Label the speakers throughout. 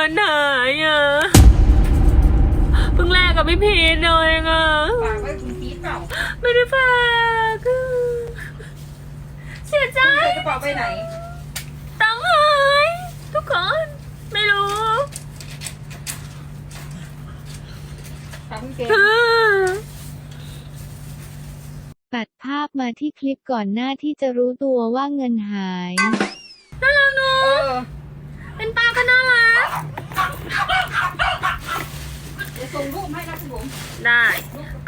Speaker 1: งินหายอะเพิ่งแลกกับพี่พีทเลยอะ
Speaker 2: ฝากไว้คุณพีทเปล่า
Speaker 1: ไม่ได้ฝากอะเสียใจ
Speaker 2: ใส่กระเป๋าไปไหน
Speaker 1: ตังค์หายทุกคน ไม่รู้
Speaker 2: ฝากคุณเก
Speaker 1: เออ
Speaker 3: ตัดภาพมาที่คลิปก่อนหน้าที่จะรู้ตัวว่าเงินหาย
Speaker 1: น่ารักเนอะ
Speaker 2: เออ
Speaker 1: เป็นปลาก็น่ารัก
Speaker 2: เดี๋ยวส่งรูปให้นะคุณบุ๋ม
Speaker 1: ได้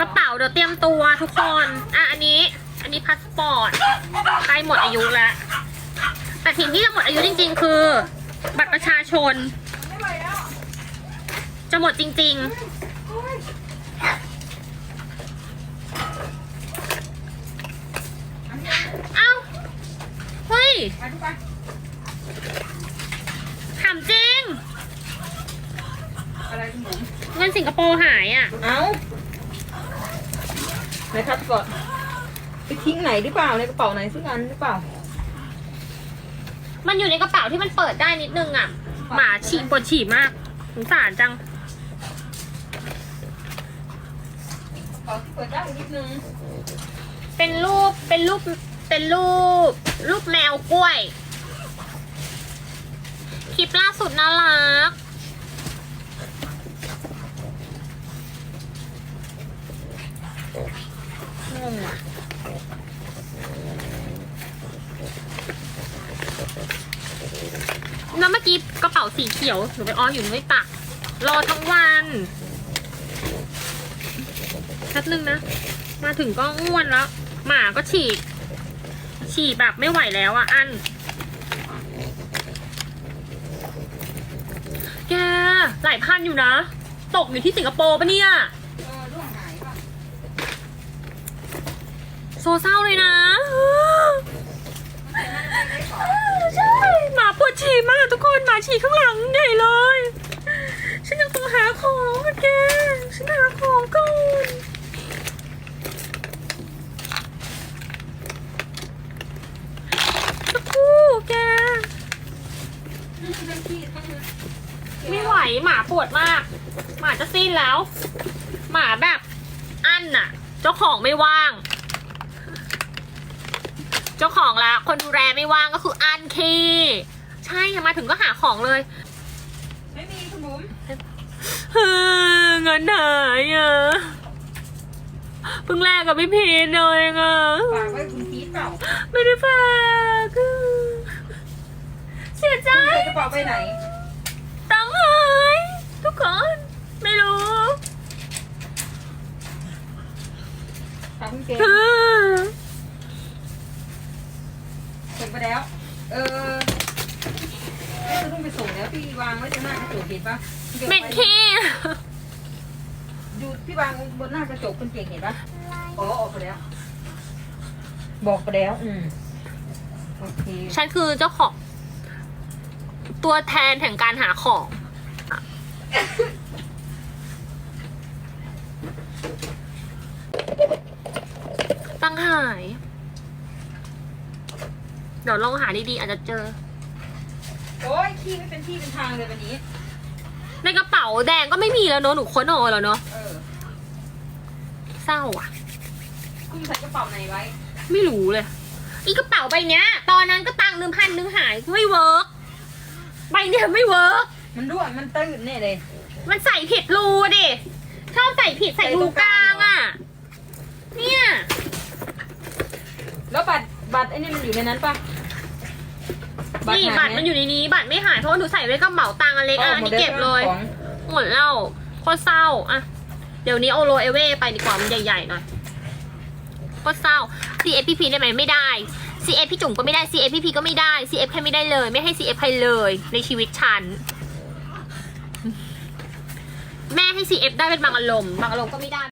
Speaker 1: กระเป๋าเดี๋ยวเตรียมตัวทุกคน อะอันนี้ อันนี้พาสปอร์ตใกล้หมดอายุแล้ว แต่สิ่งที่จะหมดอายุจริง ๆ คือ บัตรประชาชน
Speaker 2: ไม่ไหวแล้ว
Speaker 1: จะหมดจริง
Speaker 2: โอ้ย
Speaker 1: ๆเอ้าเฮ้ย
Speaker 2: ไปทุกไป
Speaker 1: ถามจริง
Speaker 2: อะไรคุณบุ๋ม
Speaker 1: เงินสิงคโปร์หายอะ
Speaker 2: เอาไหนครับก่อนไปทิ้งไหนหรือเปล่าในกระเป๋าไหนสักอันหรือเปล่า
Speaker 1: มันอยู่ในกระเป๋าที่มันเปิดได้นิดนึงอะ หมาฉี่ปวดฉี่มากสงสารจัง
Speaker 2: กระเป๋าที่เปิดได้นิดนึง
Speaker 1: เป็นรูป เป็นรูป เป็นรูป รูปแมวกล้วย คลิปล่าสุดน่ารัก งงอะแล้วเมื่อกี้กระเป๋าสีเขียวหนูไปอ้ออยู่ไม่ตักรอทั้งวันแป๊บนึงนะ มาถึงก็อ้วนแล้ว หมาก็ฉี่ฉี่แบบไม่ไหวแล้วอะ อัน แก หลายพันอยู่นะ ตกอยู่ที่สิงคโปร์ปะเนี่ย
Speaker 2: เออร่วงหายป่ะ
Speaker 1: โซเศร้าเลยนะใช่หมาปวดฉี่มากทุกคนหมาฉี่ข้างหลังใหญ่เลย ฉันยังต้องหาของอแกฉันหาของก่อนสักครู่แกไม่ไหวหมาปวดมาก หมาจะสิ้นแล้ว หมาแบบอั้นน่ะ เจ้าของไม่ว่าง จ้าของละคนดูแลไม่ว่างก็คืออั้นคีใช่มาถึงก็หาของเลย
Speaker 2: ไม่มีคุณบุ๋ม
Speaker 1: เงินหายอะเพิ่งแลกกับพี่พีทเลยอะ
Speaker 2: ฝากไว้คุณพีทเปล่า
Speaker 1: ไม่ได้ฝากอะเสียใจ
Speaker 2: ใส่กระเป๋าไปไหน
Speaker 1: ตังค์หายทุกคนไม่รู้
Speaker 2: ฝากคุณเก
Speaker 1: เออ
Speaker 2: ส่ง ไปแล้ว เออไม่จะต้องไปส่งแล้วพี่วางไว้ตรงหน้ากระจกเห็นปะพี่ก็บ
Speaker 1: เหม็น
Speaker 2: ไว้
Speaker 1: ขี้
Speaker 2: อยู่พี่วางบนหน้ากระจกคุณเก่งเห็นปะอ๋อออกไปแล้ว บอกไปแล้ว อืมโอเค
Speaker 1: ฉันคือเจ้าของ ตัวแทนแห่งการหาของอะตังค์หาย เดี๋ยวลองหาดีๆอาจจะเจอ
Speaker 2: โอ้ยขี้ไม่เป็นที่เป็นทางเลยวันนี้
Speaker 1: ในกระเป๋าแดงก็ไม่มีแล้วเนอะหนูค้นออกแล้วเนอะ
Speaker 2: เออ
Speaker 1: เศร้าอะ
Speaker 2: คุณใส่กระเป๋าไหนไว้
Speaker 1: ไม่รู้เลย อีกระเป๋าใบเนี้ย ตอนนั้นก็ตังค์หนึ่งพันหนึ่งหายไม่เวิร์กใบเนี้ยไม่เวิร์ก
Speaker 2: มันรั่วมันตื้นแน่เลย
Speaker 1: มันใส่ผิดรูดิชอบใส่ผิดใส่รูกลางอะ เนี่ย
Speaker 2: แล้วบัตร บัตรไอ้นี่มันอยู่ในนั้นปะ
Speaker 1: นี่
Speaker 2: หา
Speaker 1: บัตรมันอยู่ในนี้บัตรไม่หายเพราะว่าหนูใส่ไว้กระเป๋าตังค์อันเล็กอะอันนี้เก็บเลย
Speaker 2: ของ
Speaker 1: หมดแล้วโคตรเศร้าอะเดี๋ยวนี้เอาโรเอเว่ไปดีกว่ามันใหญ่ๆหน่อยโคตรเศร้า CFPP ได้ไหมไม่ได้ CF พี่จุ๋มก็ไม่ได้ CFPP ก็ไม่ได้ CF ใครไม่ได้เลย ไม่ให้ CF ใครเลยในชีวิตฉันแม่ให้ CF ได้เป็นบางอารมณ์บางอารมณ์ก็ไม่ได้